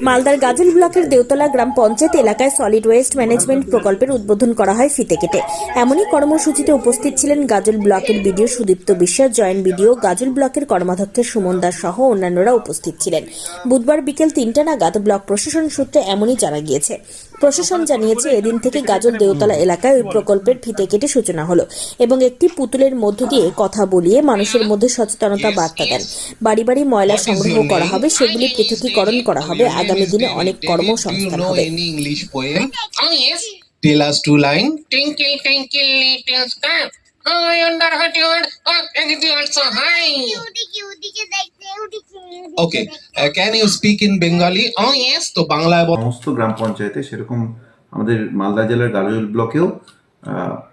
মালদার গাজল ব্লকের দেওতলা গ্রাম পঞ্চায়েত এলাকায় সলিড ওয়েস্ট ম্যানেজমেন্ট প্রকল্পের উদ্বোধন করা হয় ফিতে কেটে এমনই কর্মসূচিতে উপস্থিত ছিলেন গাজল ব্লকের বিডিও সুদীপ্ত বিশ্বাস, জয়েন্ট বিডিও গাজল ব্লকের কর্মাধ্যক্ষ সুমন দাস সহ অন্যান্যরা উপস্থিত ছিলেন। বুধবার বিকেল তিনটা নাগাদ ব্লক প্রশাসন সূত্রে এমনই জানা গিয়েছে। প্রশাসন জানিয়েছে এদিন থেকে গাজর দেওতলা এলাকায় ওই প্রকল্পের ফিতে কেটে সূচনা হলো এবং একটি পুতুলের মধ্য দিয়ে কথা বলিয়ে মানুষের মধ্যে সচেতনতা বার্তা দেন। বাড়ি বাড়ি ময়লা সংগ্রহ করা হবে সেগুলি পৃথকীকরণ করা হবে আগামী দিনে অনেক কর্মসংস্থান হবে। Tell us two line. twinkle twinkle little star, yard, oh, and the earth so high. Okay. Uh, can you speak in Bengali? Oh তো বাংলায় সমস্ত গ্রাম পঞ্চায়েতে সেরকম আমাদের মালদা জেলার গাজল ব্লকেও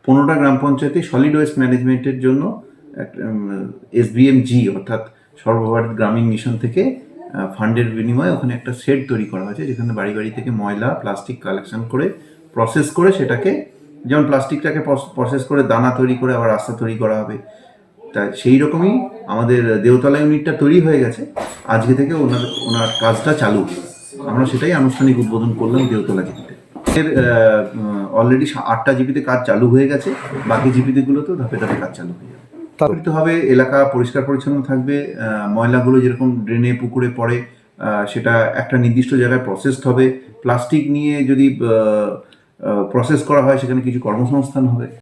পনেরোটা গ্রাম পঞ্চায়েতে সলিড ওয়েস্ট ম্যানেজমেন্টের জন্য এসবিএমজি অর্থাৎ সর্বভারত গ্রামীণ মিশন থেকে ফান্ডের বিনিময়ে ওখানে একটা সেট তৈরি করা হয়েছে যেখানে বাড়ি বাড়ি থেকে ময়লা প্লাস্টিক কালেকশন করে প্রসেস করে সেটাকে যেমন প্লাস্টিকটাকে প্রসেস করে দানা তৈরি করে আবার রাস্তা তৈরি করা হবে। তা সেই রকমই আমাদের দেওতলা ইউনিটটা তৈরি হয়ে গেছে। আজকে থেকে ওনার ওনার কাজটা চালু। আমরা সেটাই আনুষ্ঠানিক উদ্বোধন করলাম দেওতলা জিপিতে। এর অলরেডি আটটা জিপিতে কাজ চালু হয়ে গেছে। বাকি জিপিতেগুলোতেও ধাপে ধাপে কাজ চালু হয়ে যাবে। হবে এলাকা পরিষ্কার পরিচ্ছন্ন থাকবে ময়লাগুলো যেরকম ড্রেনে পুকুরে পড়ে সেটা একটা নির্দিষ্ট জায়গায় প্রসেসড হবে। প্লাস্টিক নিয়ে যদি প্রসেস করা হয় সেখানে কিছু কর্মসংস্থান হবে।